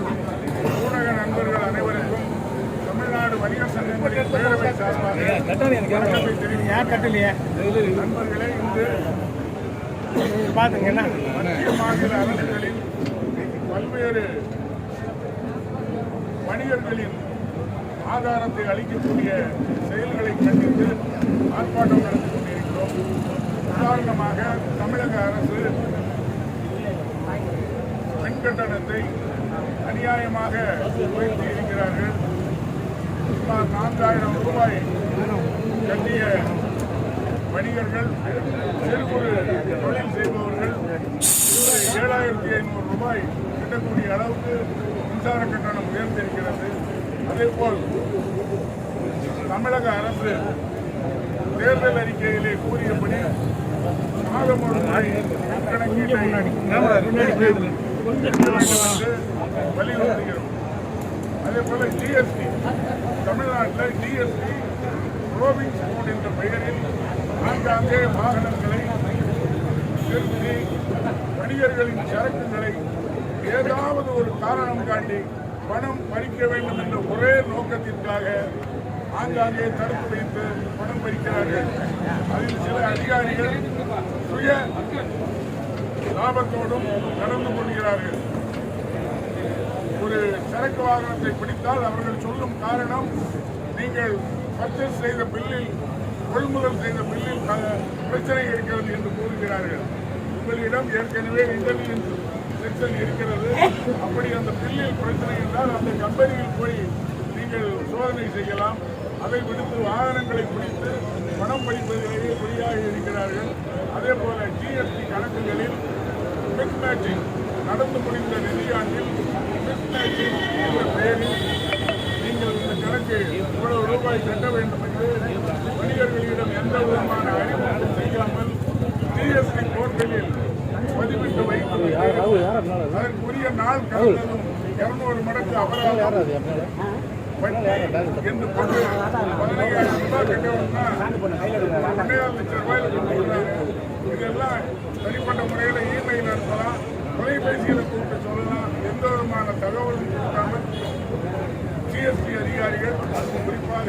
ஊடக நண்பர்கள் அனைவருக்கும் தமிழ்நாடு வணிக சங்கங்களின் பேரவை சார்பாக கட்டலையே. நண்பர்களே இன்று மத்திய மாநில அரசுகளின் பல்வேறு வணிகர்களின் ஆதாரத்தை அளிக்கக்கூடிய செயல்களை கண்டித்து ஆர்ப்பாட்டம் நடத்தி கொண்டிருக்கிறோம். உதாரணமாக தமிழக அரசு மின்கட்டணத்தை அநியாயமாக உயர்த்தி இருக்கிறார்கள் சுமார் நான்காயிரம் ரூபாய் கட்டிய வணிகர்கள் சிறு குறு தொழில் செய்பவர்கள் ஏழாயிரத்தி ஐநூறு ரூபாய் கிட்டக்கூடிய அளவுக்கு மின்சார கட்டணம் உயர்ந்திருக்கிறது. அதேபோல் தமிழக அரசு தேர்தல் அறிக்கையிலே கூறியபடி மாதம் ஒரு முறை கணக்கீட்டை வலியுறுத்துகிறோம் அதே போல ஜிஎஸ்டி தமிழ்நாட்டில் ஜிஎஸ்டி ரோவிங் ஸ்கூல் என்ற பெயரில் ஆங்காங்கே வாகனங்களை நிறுத்தி வணிகர்களின் சரக்குகளை ஏதாவது ஒரு காரணம் காட்டி பணம் பறிக்க வேண்டும் என்ற ஒரே நோக்கத்திற்காக ஆங்காங்கே தடுத்து வைத்து பணம் பறிக்கிறார்கள் அதில் சில அதிகாரிகள் சுய லாபத்தோடும் நடந்து கொள்கிறார்கள். ஒரு சரக்கு வாகனத்தை பிடித்தால் அவர்கள் சொல்லும் காரணம் நீங்கள் பர்ச்சேஸ் செய்த பில்லில் கொள்முதல் செய்த பில்லில் பிரச்சனை இருக்கிறது என்று கூறுகிறார்கள். உங்களிடம் ஏற்கனவே இன்டெலிஜென்ஸ் செக்ஷன் இருக்கிறது. அப்படி அந்த பில்லில் பிரச்சனை என்றால் அந்த கம்பெனியில் போய் நீங்கள் சோதனை செய்யலாம். அதை விடுத்து வாகனங்களை பிடித்து பணம் படிப்பதிலேயே குறியாக இருக்கிறார்கள். அதே போல ஜிஎஸ்டி கணக்குகளில் மிஸ் மேட்சிங் நடந்து முடிந்த நிதியாண்டில் மிஸ் மேட்சிங் என்ற பெயரில் நீங்கள் இந்த கணக்கு இவ்வளவு ரூபாய் கட்ட வேண்டும் என்று வணிகர்களிடம் எந்த விதமான அறிமுகம் செய்யாமல் ஜிஎஸ்டி போர்ட்டலில் பதிவிட்டு வைத்து அதற்குரிய நாள் கடந்ததும் இருநூறு மடங்கு அபராதம் என்று கொண்டு பதினையாயிரம் ரூபாய் கட்டணும்னா பதினேழு லட்சம் ரூபாயில கொடுக்குறாங்க இதெல்லாம் தனிப்பட்ட முறையில் இமெயில் நடத்தலாம் தொலைபேசியில் கூப்பிட்டு சொல்லலாம். எந்த விதமான தகவலும் கொடுக்காமல் ஜிஎஸ்டி அதிகாரிகள் அதுவும் குறிப்பாக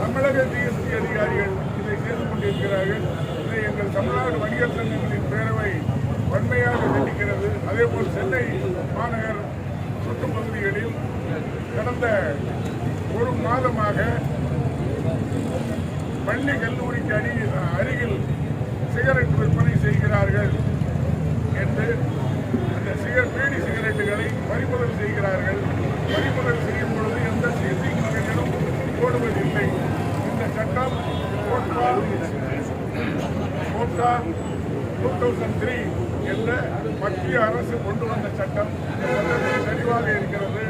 தமிழக ஜிஎஸ்டி அதிகாரிகள் இதை செய்து கொண்டிருக்கிறார்கள். இதை எங்கள் தமிழ்நாடு வணிகர் சங்கங்களின் பேரவை வன்மையாக கண்டிக்கிறது. அதேபோல் சென்னை மாநகர் சுற்றுப்பகுதிகளில் கடந்த ஒரு மாதமாக பள்ளி கல்லூரிக்கு அடி அருகில் சிகரெட் விற்பனை செய்கிறார்கள் என்று அந்த சிகர் பீடி சிகரெட்டுகளை பறிமுதல் செய்கிறார்கள். பறிமுதல் செய்யும் பொழுது எந்த சிசி போடுவதில்லை. இந்த சட்டம் quota quota two thousand three என்ற மத்திய அரசு கொண்டு வந்த சட்டம். சட்டத்தில் தெளிவாக இருக்கிறது.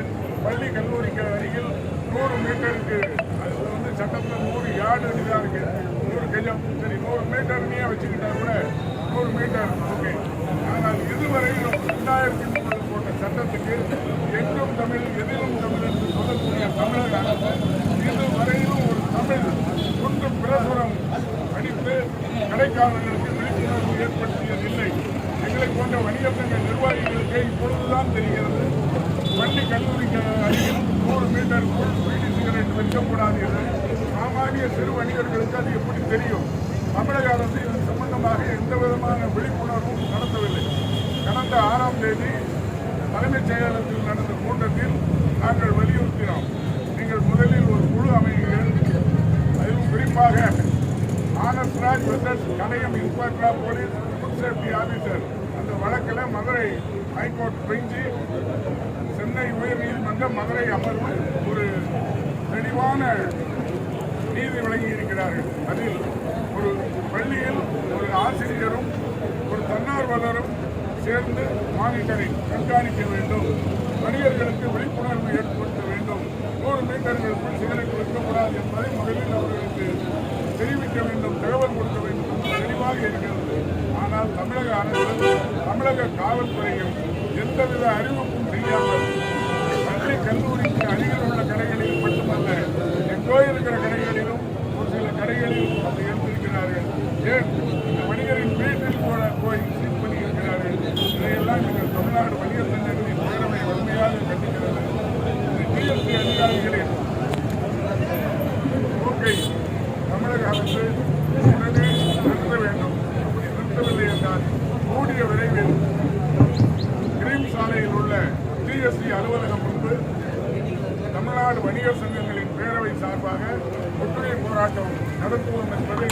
பள்ளி கல்லூரிக்கு அருகில் நூறு மீட்டருக்கு அது வந்து சட்டத்தில் நூறு யார்டு இருக்குது இருக்கு. நூறு கஜம் சரி நூறு மீட்டர்னே வச்சுக்கிட்டா கூட பிரசுரம் அடித்து கடைக்காரர்களுக்கு விழிப்புணர்வு ஏற்படுத்தியதில்லை. எங்களை போன்ற வணிகத்தங்க நிர்வாகிகளுக்கு இப்பொழுதுதான் தெரிகிறது. பள்ளி கல்லூரிக்கு அருகில் நூறு மீட்டருக்குள் பீடி சிகரெட் விற்கக்கூடாது என்று சாமானிய சிறு வணிகர்களுக்கு அது எப்படி தெரியும்? தமிழக அரசு இது சம்பந்தமாக எந்த விதமான விழிப்புணர்வும் நடத்தவில்லை. கடந்த ஆறாம் தேதி தலைமைச் செயலகத்தில் நடந்த கூட்டத்தில் நாங்கள் வலியுறுத்தினோம். நீங்கள் முதலில் ஒரு குழு அமையுங்கள். குறிப்பாக ஆனஸ்ராஜ் வெர்சஸ் கடையம் இன்ஸ்பெக்டரா போலீஸ் ஃபுட் சேஃப்டி ஆபீசர் அந்த வழக்கில் மதுரை ஹைகோர்ட் பெஞ்சு சென்னை உயர்நீதிமன்றம் மதுரை அமர்வு ஒரு தெளிவான நீதி வழங்கி இருக்கிறார்கள். அதில் ஒரு பள்ளியில் ஒரு ஆசிரியரும் ஒரு தன்னார்வலரும் சேர்ந்து மானிட்டரிங் கண்காணிக்க வேண்டும். வணிகர்களுக்கு விழிப்புணர்வு ஏற்படுத்த வேண்டும். நூறு மீட்டர்களுக்குள் சிகரெட் விற்கக்கூடாது என்பதை முதலில் தெளிவாக இருக்கிறது ஆனால் தமிழக அரசு தமிழக காவல்துறையும் எந்தவித அறிவிப்பும் செய்யாமல் பள்ளி கல்லூரிக்கு அருகில் உள்ள கடைகளில் மட்டுமல்ல எங்கோ இருக்கிற கடைகளிலும் ஒரு சில கடைகளில் அதை எடுத்திருக்கிறார்கள். ஏன்? இந்த வணிகரின் வீட்டில் கூட போய் சீட் பண்ணி இருக்கிறார்கள். இதையெல்லாம் எங்கள் தமிழ்நாடு வணிகர் சங்கத்தின் பேரவை வன்மையாக கண்டிக்கிறது. இந்த ஜிஎஸ்டி அதிகாரிகளின் அரசு தமிழ்நாடு வணிகர் சங்கங்களின் பேரவை சார்பாக ஒற்றுமை போராட்டம் நடத்துவோம் என்பதை